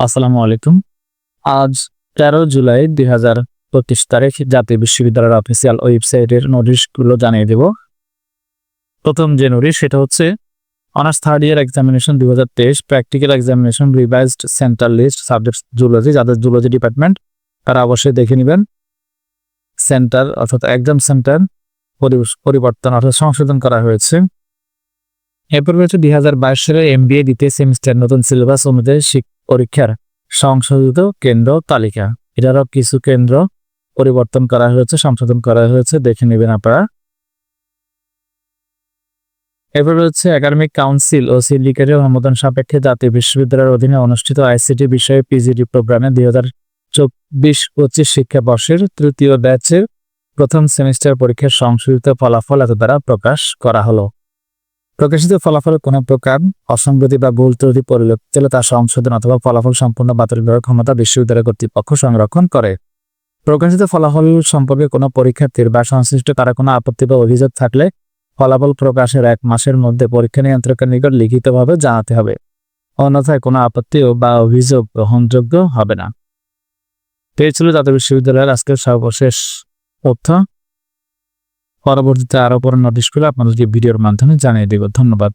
আসসালামু আলাইকুম। আজ তেরো জুলাই দুই হাজার পঁচিশ তারিখ, জাতীয় বিশ্ববিদ্যালয়ের অফিসিয়াল ওয়েবসাইটের নোটিশগুলো জানিয়ে দেব। প্রথম যে নোটিশ সেটা হচ্ছে অনার্স থার্ড ইয়ার এক্সামিনেশন দু হাজার তেইশ practical examination revised central list subject zoology যাদের জুলজি ডিপার্টমেন্ট তারা অবশ্যই দেখে নেবেন। সেন্টার অর্থাৎ এক্সাম সেন্টার পরিবর্তন অর্থাৎ সংশোধন করা হয়েছে। এরপর রয়েছে দুই হাজার বাইশ সালের এমবিএ দ্বিতীয় সেমিস্টার নতুন সিলেবাস অনুযায়ী পরীক্ষার সংশোধিত কেন্দ্র তালিকা। এটারও কিছু কেন্দ্র পরিবর্তন করা হয়েছে, সংশোধন করা হয়েছে, দেখে নেবেন আপনারা। এরপর রয়েছে একাডেমিক কাউন্সিল ও সিন্ডিকেটের অনুমোদন সাপেক্ষে জাতীয় বিশ্ববিদ্যালয়ের অধীনে অনুষ্ঠিত আইসিটি বিষয়ে পিজিডি প্রোগ্রামে দুই হাজার চব্বিশ পঁচিশ শিক্ষাবর্ষের তৃতীয় ব্যাচের প্রথম সেমিস্টার পরীক্ষার সংশোধিত ফলাফল এত দ্বারা প্রকাশ করা হলো। প্রকাশিত ফলাফল কোনো প্রকার অসঙ্গতি বা ভুল ত্রুটি পরিলক্ষিত হলে তা সংশোধন অথবা ফলাফল সম্পূর্ণ বাতিল করার ক্ষমতা বিশ্ববিদ্যালয় কর্তৃপক্ষ সংরক্ষণ করে। প্রকাশিত ফলাফল সম্পর্কে কোনো পরীক্ষার্থীর বা সংশ্লিষ্ট কারও কোনো আপত্তি বা অভিযোগ থাকলে ফলাফল প্রকাশের এক মাসের মধ্যে পরীক্ষা নিয়ন্ত্রকের নিকট লিখিতভাবে জানাতে হবে। অন্যথায় কোনো আপত্তি বা অভিযোগ গ্রহণযোগ্য হবে না। তো এই ছিল জাতীয় বিশ্ববিদ্যালয়ের আজকের সর্বশেষ তথ্য। পরবর্তীতে আরও পরে নোটিশগুলো আপনাদেরকে ভিডিওর মাধ্যমে জানিয়ে দেব। ধন্যবাদ।